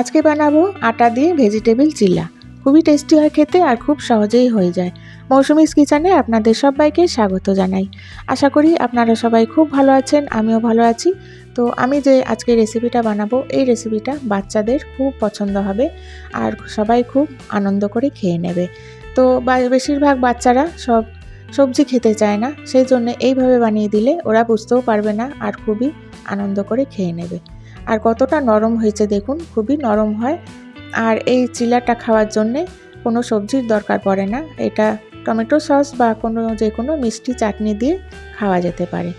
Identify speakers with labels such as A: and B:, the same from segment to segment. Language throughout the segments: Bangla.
A: আজকে বানাবো আটা দিয়ে ভেজিটেবিল চিলা খুবই টেস্টি হয় খেতে আর খুব সহজেই হয়ে যায়। মৌসুমিস কিচেনে আপনাদের সবাইকে স্বাগত জানাই। আশা করি আপনারা সবাই খুব ভালো আছেন, আমিও ভালো আছি। তো আমি যে আজকে রেসিপিটা বানাবো, এই রেসিপিটা বাচ্চাদের খুব পছন্দ হবে আর সবাই খুব আনন্দ করে খেয়ে নেবে। তো বেশিরভাগ বাচ্চারা সব সবজি খেতে চায় না, সেই জন্য এইভাবে বানিয়ে দিলে ওরা বুঝতেও পারবে না আর খুবই আনন্দ করে খেয়ে নেবে। আর কতটা নরম হয়েছে দেখুন, খুবই নরম হয়। আর এই চিলাটা খাওয়ার জন্যে কোনো সবজির দরকার পড়ে না। এটা টমেটো সস বা কোনো যে কোনো মিষ্টি চাটনি দিয়ে খাওয়া যেতে পারে।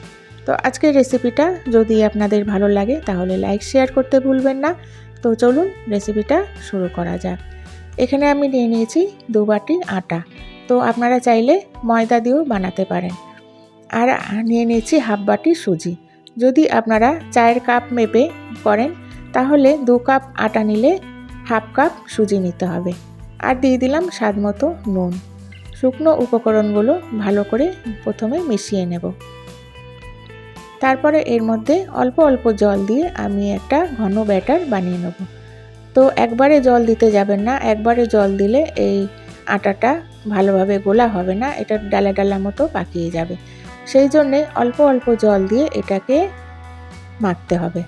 A: তো আজকের রেসিপিটা যদি আপনাদের ভালো লাগে তাহলে লাইক, শেয়ার করতে ভুলবেন না। তো চলুন রেসিপিটা শুরু করা যাক। এখানে আমি নিয়ে নিয়েছি দু বাটি আটা। তো আপনারা চাইলে ময়দা দিয়েও বানাতে পারেন। আর নিয়ে নিয়েছি হাফ বাটি সুজি। যদি আপনারা চায়ের কাপ মেপে করেন, তাহলে দু কাপ আটা নিলে হাফ কাপ সুজি নিতে হবে। আর দিয়ে দিলাম স্বাদ মতো নুন। শুকনো উপকরণগুলো ভালো করে প্রথমে মিশিয়ে নেব। তারপরে এর মধ্যে অল্প অল্প জল দিয়ে আমি একটা ঘন ব্যাটার বানিয়ে নেব। তো একবারে জল দিতে যাবেন না, একবারে জল দিলে এই আটাটা ভালোভাবে গোলা হবে না, এটা ডালা ডালা মতো পাকিয়ে যাবে। সেই জন্যে অল্প অল্প জল দিয়ে এটাকে মাখতে হবে।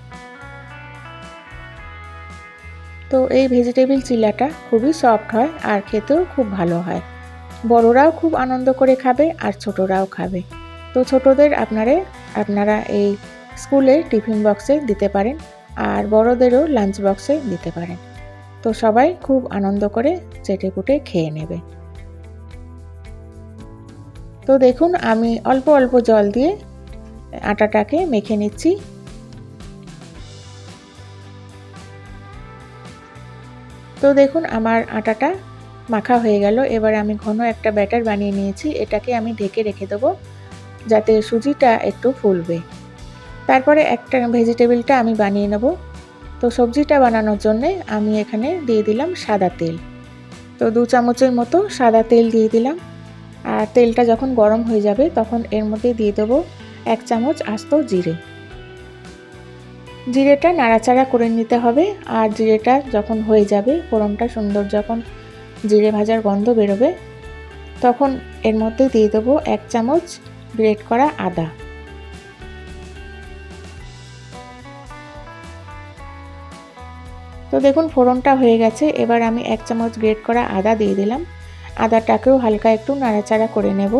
A: তো এই ভেজিটেবিল চিলাটা খুবই সফট হয় আর খেতেও খুব ভালো হয়। বড়রাও খুব আনন্দ করে খাবে আর ছোটরাও খাবে। তো ছোটদের আপনারে, আপনারা এই স্কুলে টিফিন বক্সে দিতে পারেন আর বড়দেরও লাঞ্চ বক্সে দিতে পারেন। তো সবাই খুব আনন্দ করে চেটে কুটে খেয়ে নেবে। তো দেখুন, আমি অল্প অল্প জল দিয়ে আটাটাকে মেখে নিচ্ছি। তো দেখুন, আমার আটাটা মাখা হয়ে গেল। এবার আমি ঘন একটা ব্যাটার বানিয়ে নিয়েছি। এটাকে আমি ঢেকে রেখে দেবো, যাতে সুজিটা একটু ফুলবে। তারপরে একটা ভেজিটেবিলটা আমি বানিয়ে নেব। তো সবজিটা বানানোর জন্যে আমি এখানে দিয়ে দিলাম সাদা তেল। তো দু চামচের মতো সাদা তেল দিয়ে দিলাম। আর তেলটা যখন গরম হয়ে যাবে, তখন এর মধ্যে দিয়ে দেবো এক চামচ আস্ত জিরে। জিরেটা নাড়াচাড়া করে নিতে হবে আর জিরেটা যখন হয়ে যাবে, ফোড়নটা সুন্দর যখন জিরে ভাজার গন্ধ বেরোবে, তখন এর মধ্যে দিয়ে দেবো এক চামচ গ্রেট করা আদা। তো দেখুন, ফোড়নটা হয়ে গেছে। এবার আমি এক চামচ গ্রেট করা আদা দিয়ে দিলাম। আদাটাকেও হালকা একটু নাড়াচাড়া করে নেব।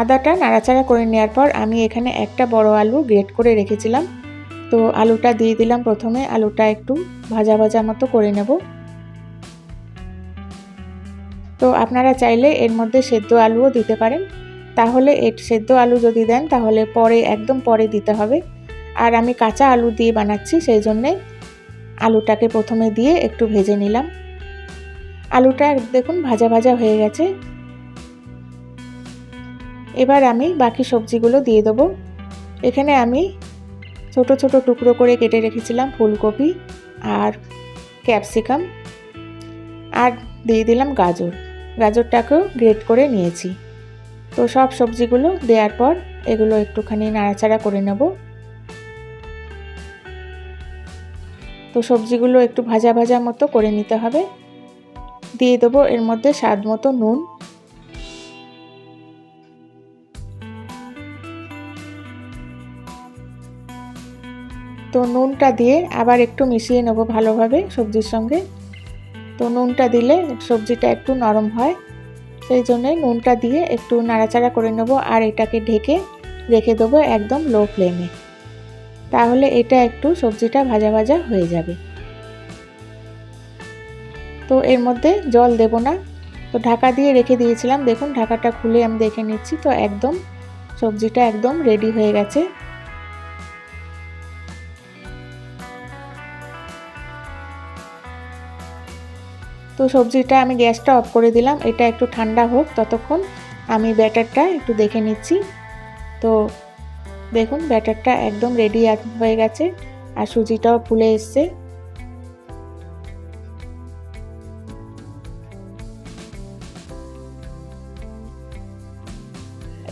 A: আদাটা নাড়াচাড়া করে নেওয়ার পর আমি এখানে একটা বড় আলু গ্রেট করে রেখেছিলাম। তো আলুটা দিয়ে দিলাম প্রথমে, আলুটা একটু ভাজা ভাজা মতো করে নেব। তো আপনারা চাইলে এর মধ্যে সেদ্ধ আলুও দিতে পারেন। তাহলে এর সেদ্ধ আলু যদি দেন, তাহলে পরে, একদম পরে দিতে হবে। আর আমি কাঁচা আলু দিয়ে বানাচ্ছি, সেই জন্যে আলুটাকে প্রথমে দিয়ে একটু ভেজে নিলাম। আলুটা দেখুন ভাজা ভাজা হয়ে গেছে। এবার আমি বাকি সবজিগুলো দিয়ে দেবো। এখানে আমি ছোট ছোট টুকরো করে কেটে রেখেছিলাম ফুলকপি আর ক্যাপসিকাম। আর দিয়ে দিলাম গাজর। গাজরটাকেও গ্রেট করে নিয়েছি। তো সব সবজিগুলো দেওয়ার পর এগুলো একটুখানি নাড়াচাড়া করে নেব। তো সবজিগুলো একটু ভাজা ভাজা মতো করে নিতে হবে। দিয়ে দেবো এর মধ্যে স্বাদ মতো নুন। তো নুনটা দিয়ে আবার একটু মিশিয়ে নেব ভালোভাবে সবজির সঙ্গে। তো নুনটা দিলে সবজিটা একটু নরম হয়। সেই জন্যে নুনটা দিয়ে একটু নাড়াচাড়া করে নেব আর এটাকে ঢেকে রেখে দেবো একদম লো ফ্লেমে। তাহলে এটা একটু সবজিটা ভাজা ভাজা হয়ে যাবে। তো এর মধ্যে জল দেব না। তো ঢাকা দিয়ে রেখে দিয়েছিলাম। দেখুন ঢাকাটা খুলে আমি দেখে নিচ্ছি। তো একদম সবজিটা একদম রেডি হয়ে গেছে। তো সবজিটা আমি গ্যাসটা অফ করে দিলাম। এটা একটু ঠান্ডা হোক, ততক্ষণ আমি ব্যাটারটা একটু দেখে নিচ্ছি। তো দেখুন, ব্যাটারটা একদম রেডি হয়ে গেছে আর সুজিটাও ফুলে এসছে।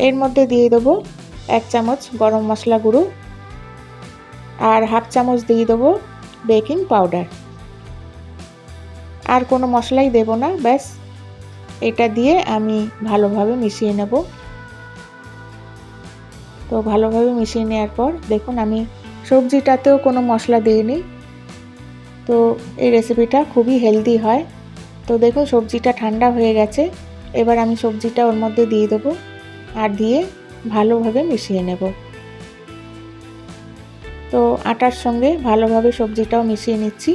A: এর মধ্যে দিয়ে দেবো এক চামচ গরম মশলা গুঁড়ো আর হাফ চামচ দিয়ে দেবো বেকিং পাউডার। আর কোনো মশলাই দেব না, ব্যাস। এটা দিয়ে আমি ভালোভাবে মিশিয়ে নেব। তো ভালোভাবে মিশিয়ে নেওয়ার পর দেখুন আমি সবজিটাতেও কোনো মশলা দিইনি। তো এই রেসিপিটা খুবই হেলদি হয়। তো দেখুন সবজিটা ঠান্ডা হয়ে গেছে। এবার আমি সবজিটা ওর মধ্যে দিয়ে দেবো আর দিয়ে ভালোভাবে মিশিয়ে নেব। তো আটার সঙ্গে ভালোভাবে সবজিটাও মিশিয়ে নিচ্ছি।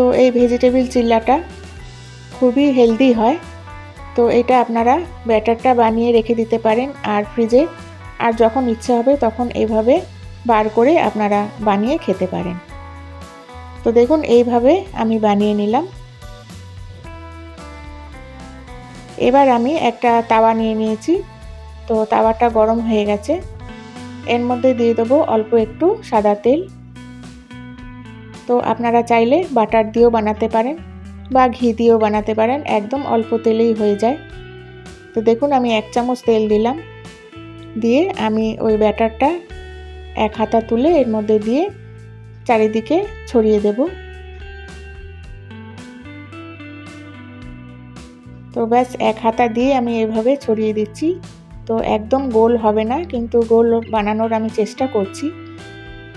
A: তো এই ভেজিটেবিল চিল্লাটা খুবই হেলদি হয়। তো এটা আপনারা ব্যাটারটা বানিয়ে রেখে দিতে পারেন আর ফ্রিজে আর যখন ইচ্ছে হবে তখন এইভাবে বার করে আপনারা বানিয়ে খেতে পারেন। তো দেখুন, এইভাবে আমি বানিয়ে নিলাম। এবার আমি একটা তাওয়া নিয়ে নিয়েছি। তো তাওয়াটা গরম হয়ে গেছে। এর মধ্যে দিয়ে দেবো অল্প একটু সাদা তেল। তো আপনারা চাইলে বাটার দিয়েও বানাতে পারেন বা ঘি দিয়েও বানাতে পারেন, একদম অল্প তেলেই হয়ে যায়। তো দেখুন, আমি এক চামচ তেল দিলাম। দিয়ে আমি ওই ব্যাটারটা এক হাতা তুলে এর মধ্যে দিয়ে চারিদিকে ছড়িয়ে দেব। তো ব্যাস, এক হাতা দিয়ে আমি এভাবে ছড়িয়ে দিচ্ছি। তো একদম গোল হবে না, কিন্তু গোল বানানোর আমি চেষ্টা করছি।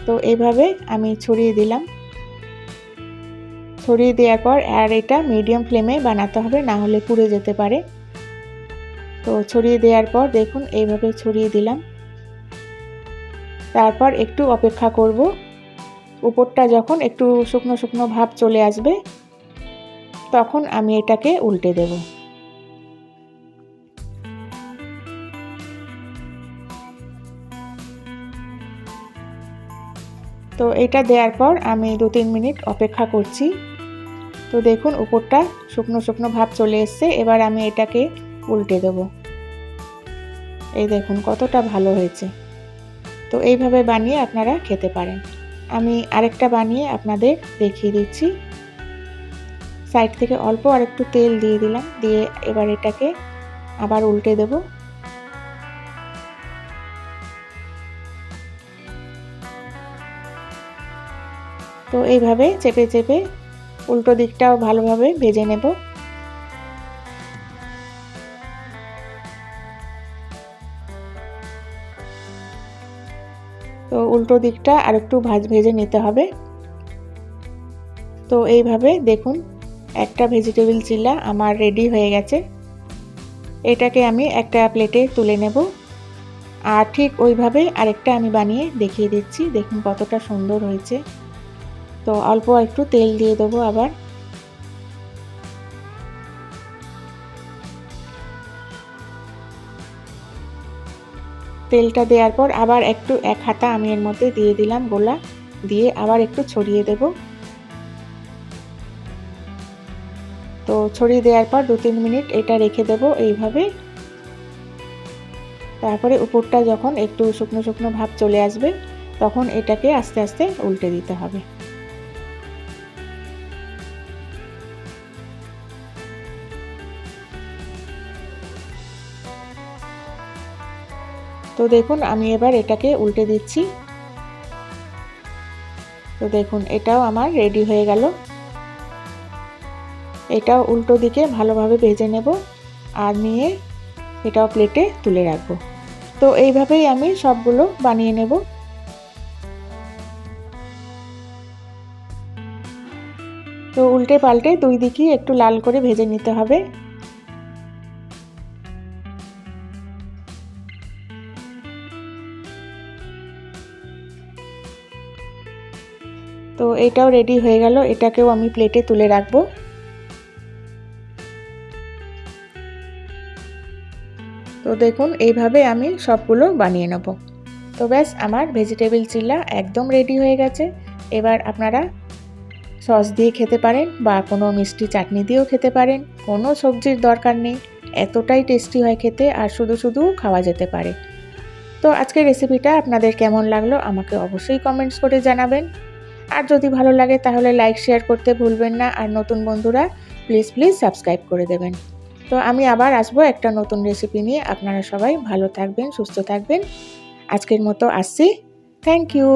A: তো এইভাবে আমি ছড়িয়ে দিলাম। ছড়িয়ে দেওয়ার পর আর এটা মিডিয়াম ফ্লেমে বানাতে হবে, না হলে পুড়ে যেতে পারে। তো ছড়িয়ে দেওয়ার পর দেখুন এইভাবে ছড়িয়ে দিলাম। তারপর একটু অপেক্ষা করব। উপরটা যখন একটু শুকনো শুকনো ভাব চলে আসবে, তখন আমি এটাকে উল্টে দেব। তো এটা দেওয়ার পর আমি দু তিন মিনিট অপেক্ষা করছি। তো দেখুন, উপরটা শুকনো শুকনো ভাব চলে এসছে। এবার আমি এটাকে উল্টে দেব। এই দেখুন, কতটা ভালো হয়েছে। তো এইভাবে বানিয়ে আপনারা খেতে পারেন। আমি আরেকটা বানিয়ে আপনাদের দেখিয়ে দিচ্ছি। সাইড থেকে অল্প আর একটু তেল দিয়ে দিলাম। দিয়ে এবার এটাকে আবার উল্টে দেব। তো এইভাবে চেপে চেপে উল্টো দিকটাও ভালোভাবে ভেজে নেব। তো উল্টো দিকটা আর একটু ভাজ, ভেজে নিতে হবে। তো এইভাবে দেখুন, একটা ভেজিটেবিল চিল্লা আমার রেডি হয়ে গেছে। এটাকে আমি একটা প্লেটে তুলে নেব। আর ঠিক ওইভাবে আরেকটা আমি বানিয়ে দেখিয়ে দিচ্ছি। দেখুন কতটা সুন্দর হয়েছে। তো অল্প একটু তেল দিয়ে দেবো আবার। তেলটা দেওয়ার পর আবার একটু এক হাতা আমি এর মধ্যে দিয়ে দিলাম গোলা, দিয়ে আবার একটু ছড়িয়ে দেব। তো ছড়িয়ে দেওয়ার পর দু তিন মিনিট এটা রেখে দেব এইভাবে। তারপরে উপরটা যখন একটু শুকনো শুকনো ভাব চলে আসবে, তখন এটাকে আস্তে আস্তে উল্টে দিতে হবে। তো দেখুন, আমি এবার এটাকে উল্টে দিচ্ছি। তো দেখুন, এটাও আমার রেডি হয়ে গেল। এটাও উল্টো দিকে ভালোভাবে ভেজে নেব আর নিয়ে এটাও প্লেটে তুলে রাখব। তো এইভাবেই আমি সবগুলো বানিয়ে নেব। তো উল্টে পাল্টে দুই দিকেই একটু লাল করে ভেজে নিতে হবে। তো এটাও রেডি হয়ে গেল। এটাকেও আমি প্লেটে তুলে রাখব। তো দেখুন, এইভাবে আমি সবগুলো বানিয়ে নেব। তো ব্যাস, আমার ভেজিটেবিল চিল্লা একদম রেডি হয়ে গেছে। এবার আপনারা সস দিয়ে খেতে পারেন বা কোনো মিষ্টি চাটনি দিয়েও খেতে পারেন। কোনো সবজির দরকার নেই। এতটাই টেস্টি হয় খেতে আর শুধু শুধু খাওয়া যেতে পারে। তো আজকের রেসিপিটা আপনাদের কেমন লাগল আমাকে অবশ্যই কমেন্টস করে জানাবেন। আর যদি ভালো লাগে তাহলে লাইক শেয়ার করতে ভুলবেন না। আর নতুন বন্ধুরা প্লিজ প্লিজ সাবস্ক্রাইব করে দেবেন। তো আমি আবার আসব একটা নতুন রেসিপি নিয়ে। আপনারা সবাই ভালো থাকবেন, সুস্থ থাকবেন। আজকের মতো আসছি। Thank you